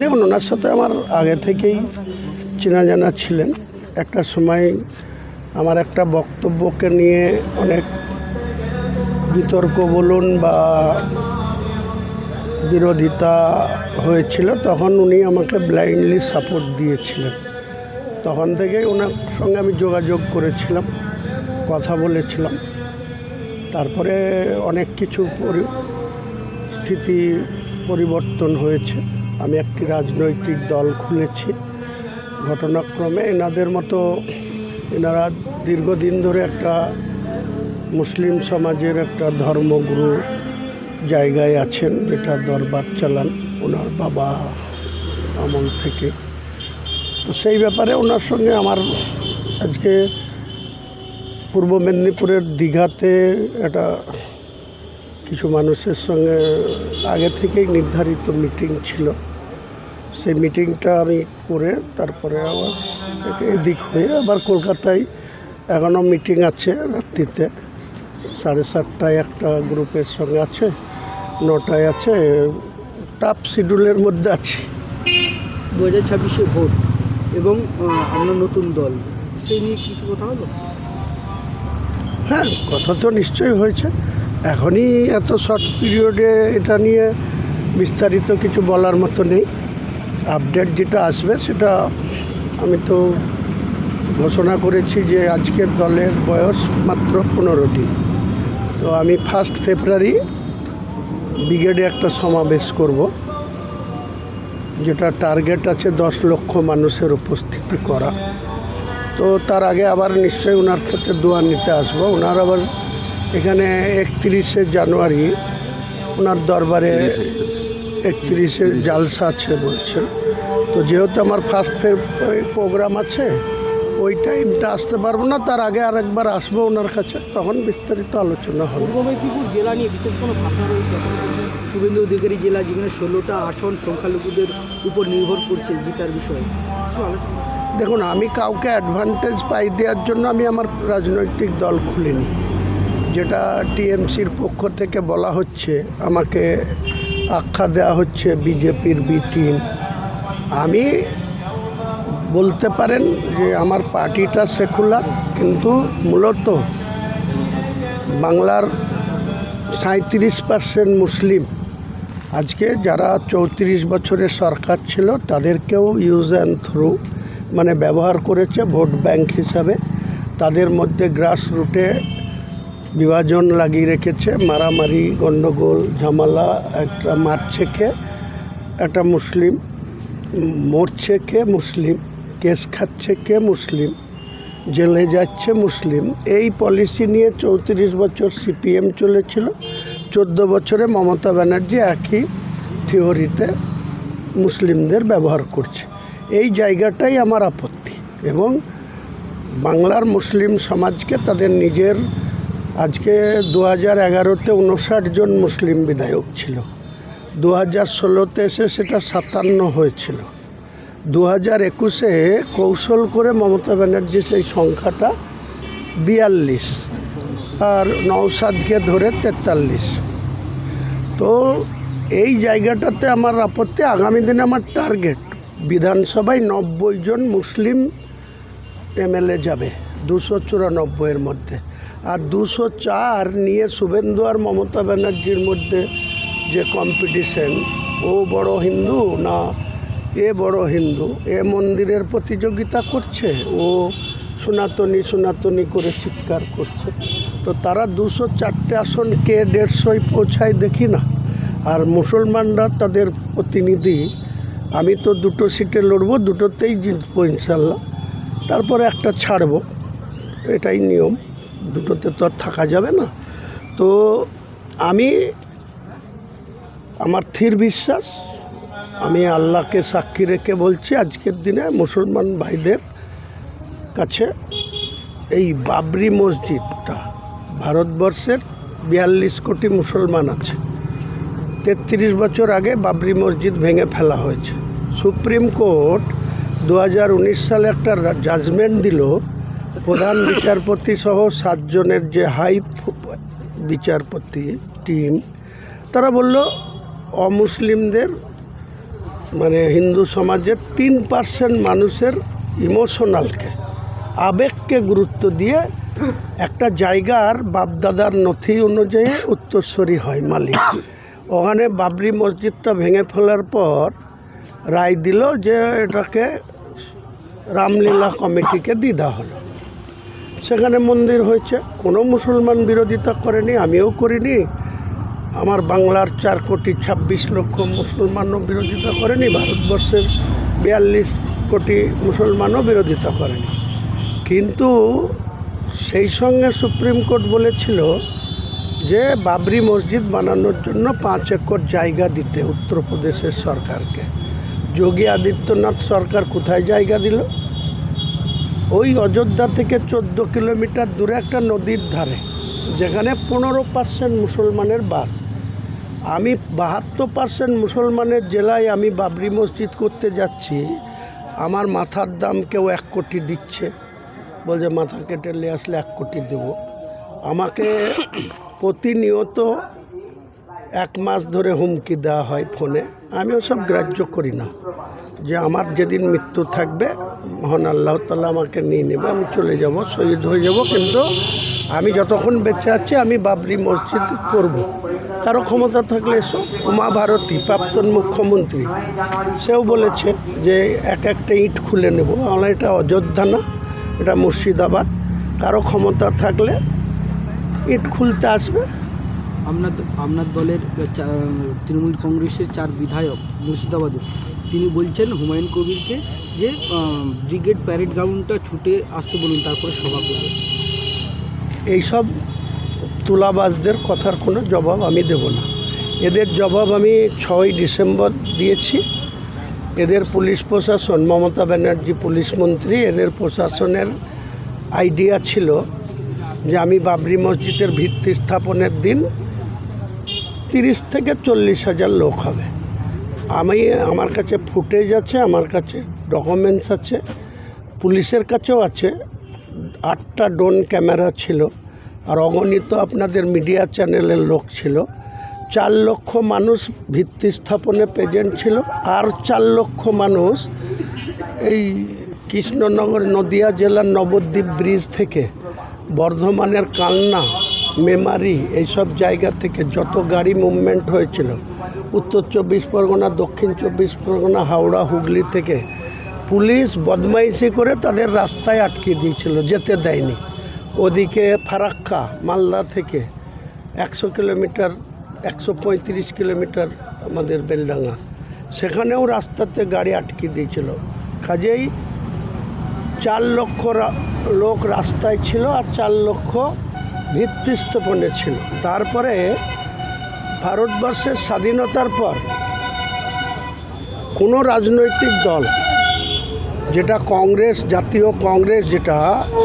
দেখুন, ওনার সাথে আমার আগে থেকেই চেনা জানা ছিলেন। একটা সময় আমার একটা বক্তব্যকে নিয়ে অনেক বিতর্ক বলুন বা বিরোধিতা হয়েছিল, তখন উনি আমাকে ব্লাইন্ডলি সাপোর্ট দিয়েছিলেন। তখন থেকেই ওনার সঙ্গে আমি যোগাযোগ করেছিলাম, কথা বলেছিলাম। তারপরে অনেক কিছু পরিস্থিতি পরিবর্তন হয়েছে। আমি একটি রাজনৈতিক দল খুলেছি। ঘটনাক্রমে এনাদের মতো এনারা দীর্ঘদিন ধরে একটা মুসলিম সমাজের একটা ধর্মগুরু জায়গায় আছেন, যেটা দরবার চালান ওনার বাবা আমল থেকে। তো সেই ব্যাপারে ওনার সঙ্গে আমার আজকে পূর্ব মেদিনীপুরের দীঘাতে একটা কিছু মানুষের সঙ্গে আগে থেকেই নির্ধারিত মিটিং ছিল। সেই মিটিংটা আমি করে তারপরে আবার এদিক হয়ে আবার কলকাতায় এখনও মিটিং আছে রাত্রিতে। সাড়ে সাতটায় একটা গ্রুপের সঙ্গে আছে নটায় আছে টাফ শিডিউলের মধ্যে আছে। দু হাজার ছাব্বিশে ভোট এবং আপনার নতুন দল। সেই নিয়ে কিছু কথা হলো? হ্যাঁ কথা তো নিশ্চয়ই হয়েছে। এখনই এত শর্ট পিরিয়ডে এটা নিয়ে বিস্তারিত কিছু বলার মতো নেই। আপডেট যেটা আসবে সেটা আমি তো ঘোষণা করেছি যে আজকের দলের বয়স মাত্র পনেরো দিন। তো আমি ফার্স্ট ফেব্রুয়ারি ব্রিগেডে একটা সমাবেশ করব, যেটা টার্গেট আছে দশ লক্ষ মানুষের উপস্থিতি করা। তো তার আগে আবার নিশ্চয়ই ওনার ক্ষেত্রে দোয়া নিতে আসব। ওনার আবার এখানে একত্রিশে জানুয়ারি ওনার দরবারে একত্রিশে জালসা আছে বলছেন। তো যেহেতু আমার ফার্স্ট ফেব্রুয়ারি প্রোগ্রাম আছে ওই টাইমটা আসতে পারব না তার আগে আরেকবার আসব ওনার কাছে তখন বিস্তারিত আলোচনা হবে। পূর্ব মেদিনীপুর জেলা নিয়ে বিশেষ কোনো ভাবনা রয়েছে? শুভেন্দু অধিকারী জেলা যেখানে ষোলোটা আসন সংখ্যালঘুদের উপর নির্ভর করছে জিতার বিষয়ে। কিছু আলোচনা দেখুন আমি কাউকে অ্যাডভান্টেজ পাই দেওয়ার জন্য আমি আমার রাজনৈতিক দল খুলিনি। যেটা টিএমসির পক্ষ থেকে বলা হচ্ছে, আমাকে আখ্যা দেওয়া হচ্ছে বিজেপির বি টিম। আমি বলতে পারেন যে আমার পার্টিটা সেকুলার, কিন্তু মূলত বাংলার সাঁত্রিশ পার্সেন্ট মুসলিম। আজকে যারা চৌত্রিশ বছরের সরকার ছিল, তাদেরকেও ইউজ অ্যান্ড থ্রু মানে ব্যবহার করেছে ভোট ব্যাংক হিসাবে। তাদের মধ্যে গ্রাস রুটে বিভাজন লাগিয়ে রেখেছে, মারামারি গণ্ডগোল ঝামেলা, একটা মারছে কে একটা মুসলিম মরছে কে মুসলিম, কেস খাচ্ছে কে মুসলিম, জেলে যাচ্ছে মুসলিম। এই পলিসি নিয়ে চৌত্রিশ বছর সিপিএম চলেছিল, চোদ্দ বছরে মমতা ব্যানার্জি একই থিওরিতে মুসলিমদের ব্যবহার করছে। এই জায়গাটাই আমার আপত্তি এবং বাংলার মুসলিম সমাজকে তাদের নিজের আজকে দু হাজার এগারোতে উনষাট জন মুসলিম বিধায়ক ছিল। দু হাজার ষোলোতে এসে সেটা সাতান্ন হয়েছিল। দু হাজার একুশে কৌশল করে মমতা ব্যানার্জি সেই সংখ্যাটা বিয়াল্লিশ আর নৌসাদকে ধরে তেতাল্লিশ। তো এই জায়গাটাতে আমার আপত্তি, আগামী দিনে আমার টার্গেট, বিধানসভায় নব্বই জন মুসলিম এমএলএ যাবে। দুশো চুরানব্বইয়ের মধ্যে। আর দুশো চার নিয়ে শুভেন্দু আর মমতা ব্যানার্জির মধ্যে যে কম্পিটিশন ও বড় হিন্দু না এ বড় হিন্দু? এ মন্দিরের প্রতিযোগিতা করছে? ও সনাতনী সনাতনী করে চিৎকার করছে। তো তারা দুশো চারটে আসন কে দেড়শোয় পৌঁছায় দেখি না। আর মুসলমানরা তাদের প্রতিনিধি, আমি তো দুটো সিটে লড়বো, দুটোতেই জিতবো ইনশাল্লাহ। তারপরে একটা ছাড়বো। এটাই নিয়ম। দুটোতে তো আর থাকা যাবে না। তো আমি, আমার থির বিশ্বাস, আমি আল্লাহকে সাক্ষী রেখে বলছি আজকের দিনে মুসলমান ভাইদের কাছে এই বাবরি মসজিদটা, ভারতবর্ষের বিয়াল্লিশ কোটি মুসলমান আছে। তেত্রিশ বছর আগে বাবরি মসজিদ ভেঙে ফেলা হয়েছে। সুপ্রিম কোর্ট দু হাজার উনিশ সালে একটা জাজমেন্ট দিল প্রধান বিচারপতি সহ সাতজনের যে হাই বিচারপতি টিম, তারা বলল, অমুসলিমদের মানে হিন্দু সমাজের তিন পার্সেন্ট মানুষের ইমোশনালকে, আবেগকে গুরুত্ব দিয়ে একটা জায়গার বাপদাদার নথি অনুযায়ী উত্তরস্বরী হয় মালিক। ওখানে বাবরি মসজিদটা ভেঙে ফেলার পর রায় দিল যে এটাকে রামলীলা কমিটিকে দেওয়া হলো। সেখানে মন্দির হয়েছে। কোনো মুসলমান বিরোধিতা করেনি, আমিও করিনি। আমার বাংলার চার কোটি ছাব্বিশ লক্ষ মুসলমানও বিরোধিতা করেনি, ভারতবর্ষের বিয়াল্লিশ কোটি মুসলমানও বিরোধিতা করেনি। কিন্তু সেই সঙ্গে সুপ্রিম কোর্ট বলেছিল যে বাবরি মসজিদ বানানোর জন্য পাঁচ একর জায়গা দিতে উত্তরপ্রদেশের সরকারকে। যোগী আদিত্যনাথ সরকার কোথায় জায়গা দিল? ওই অযোধ্যা থেকে চোদ্দ কিলোমিটার দূরে একটা নদীর ধারে, যেখানে পনেরো পার্সেন্ট মুসলমানের বাস। আমি বাহাত্তর পার্সেন্ট মুসলমানের জেলায় আমি বাবরি মসজিদ করতে যাচ্ছি, আমার মাথার দাম কেউ এক কোটি দিচ্ছে। বলছে, মাথা কেটে নিয়ে আসলে এক কোটি দেব। আমাকে প্রতিনিয়ত এক মাস ধরে হুমকি দেওয়া হয় ফোনে। আমি ওসব গ্রাহ্য করি না যে আমার যেদিন মৃত্যু থাকবে মহান আল্লাহ তাল্লাহ আমাকে নিয়ে নেবে, আমি চলে যাব, শহীদ হয়ে যাব, কিন্তু আমি যতক্ষণ বেঁচে আছি, আমি বাবরি মসজিদ করব। তারও ক্ষমতা থাকলে এসো। উমা ভারতী, প্রাক্তন মুখ্যমন্ত্রী, সেও বলেছে যে এক একটা ইট খুলে নেব। আমরা এটা অযোধ্যা না, এটা মুর্শিদাবাদ। কারও ক্ষমতা থাকলে ইট খুলতে আসবে। আপনার আপনার দলের তৃণমূল কংগ্রেসের চার বিধায়ক মুর্শিদাবাদের তিনি বলছেন হুমায়ুন কবিরকে যে ব্রিগেড প্যারেড গ্রাউন্ডটা ছুটে আসতে বলুন, তারপরে সভা করবে। এইসব তুলাবাজদের কথার কোনো জবাব আমি দেব না। এদের জবাব আমি ছয় ডিসেম্বর দিয়েছি। এদের পুলিশ প্রশাসন, মমতা ব্যানার্জি পুলিশ মন্ত্রী, এদের প্রশাসনের আইডিয়া ছিল যে আমি বাবরি মসজিদের ভিত্তি স্থাপনের দিন তিরিশ থেকে চল্লিশ হাজার লোক হবে। আমি, আমার কাছে ফুটেজ আছে, আমার কাছে ডকুমেন্টস আছে, পুলিশের কাছেও আছে। আটটা ড্রোন ক্যামেরা ছিল, আর অগণিত আপনাদের মিডিয়া চ্যানেলের লোক ছিল। চার লক্ষ মানুষ ভিত্তি স্থাপনে প্রেজেন্ট ছিল, আর চার লক্ষ মানুষ এই কৃষ্ণনগর নদিয়া জেলার নবদ্বীপ ব্রিজ থেকে বর্ধমানের কালনা মেমারি, এইসব জায়গা থেকে যত গাড়ি মুভমেন্ট হয়েছিল, উত্তর চব্বিশ পরগনা, দক্ষিণ চব্বিশ পরগনা, হাওড়া, হুগলি থেকে, পুলিশ বদমাইশি করে তাদের রাস্তায় আটকে দিয়েছিল, যেতে দেয়নি। ওদিকে ফারাক্কা, মালদা থেকে একশো কিলোমিটার, একশো পঁয়ত্রিশ কিলোমিটার আমাদের বেলডাঙ্গা, সেখানেও রাস্তাতে গাড়ি আটকে দিয়েছিল। কাজেই চার লক্ষ লোক রাস্তায় ছিল আর চার লক্ষ ভিত্তি স্থাপনে ছিল। তারপরে ভারতবর্ষের স্বাধীনতার পর কোনো রাজনৈতিক দল, যেটা কংগ্রেস, জাতীয় কংগ্রেস, যেটা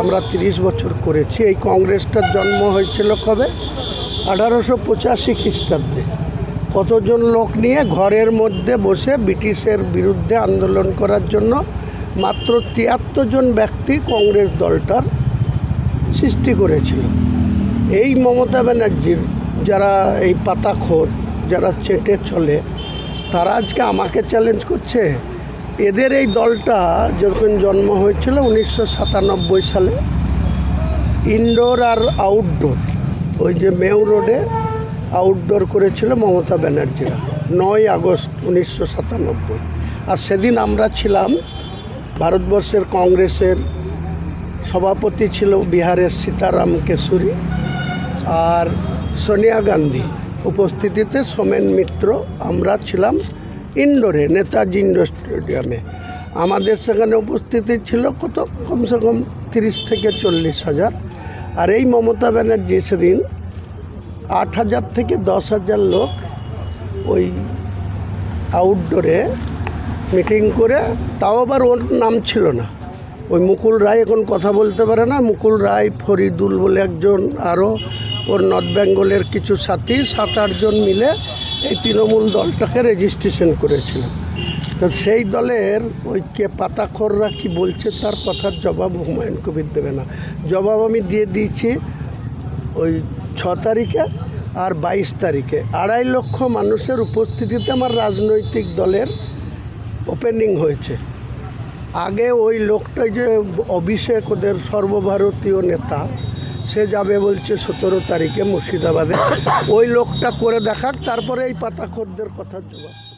আমরা তিরিশ বছর করেছি, এই কংগ্রেসটার জন্ম হয়েছিল কবে? আঠারোশো পঁচাশি খ্রিস্টাব্দে। কতজন লোক নিয়ে ঘরের মধ্যে বসে ব্রিটিশের বিরুদ্ধে আন্দোলন করার জন্য মাত্র তিয়াত্তর জন ব্যক্তি কংগ্রেস দলটার সৃষ্টি করেছিল। এই মমতা ব্যানার্জির যারা এই পাতাখোর, যারা চেটে চলে, তারা আজকে আমাকে চ্যালেঞ্জ করছে। এদের এই দলটা যখন জন্ম হয়েছিল উনিশশো সাতানব্বই সালে ইনডোর আর আউটডোর ওই যে মেউ রোডে আউটডোর করেছিল মমতা ব্যানার্জিরা, নয় আগস্ট উনিশশো সাতানব্বই। আর সেদিন আমরা ছিলাম ভারতবর্ষের কংগ্রেসের সভাপতি ছিল বিহারের সীতারাম কেশরী। আর সোনিয়া গান্ধী উপস্থিতিতে সোমেন মিত্র, আমরা ছিলাম ইন্ডোরে, নেতাজি ইন্ডোর স্টেডিয়ামে। আমাদের সেখানে উপস্থিতি ছিল কত? কমসে কম তিরিশ থেকে চল্লিশ হাজার। আর এই মমতা ব্যানার্জি সেদিন আট হাজার থেকে দশ হাজার লোক ওই আউটডোরে মিটিং করে, তাও আবার ওর নাম ছিল না। ওই মুকুল রায় এখন কথা বলতে পারে না। মুকুল রায় ফরিদুল বলে একজন আরও। ওর নর্থ বেঙ্গলের কিছু সাথী, সাত আটজন মিলে এই তৃণমূল দলটাকে রেজিস্ট্রেশন করেছিল। তো সেই দলের ওই কে পাতাখররা কি বলছে তার কথার জবাব হুমায়ুন কবির দেবে না। জবাব আমি দিয়ে দিয়েছি ওই ছ তারিখে আর বাইশ তারিখে। আড়াই লক্ষ মানুষের উপস্থিতিতে আমার রাজনৈতিক দলের ওপেনিং হয়েছে। আগে ওই লোকটা যে অভিষেক ওদের সর্বভারতীয় নেতা, সে যাবে বলছে সতেরো তারিখে মুর্শিদাবাদে। ওই লোকটা করে দেখাক, তারপরে এই পাতা খোদ্দের কথা জবাব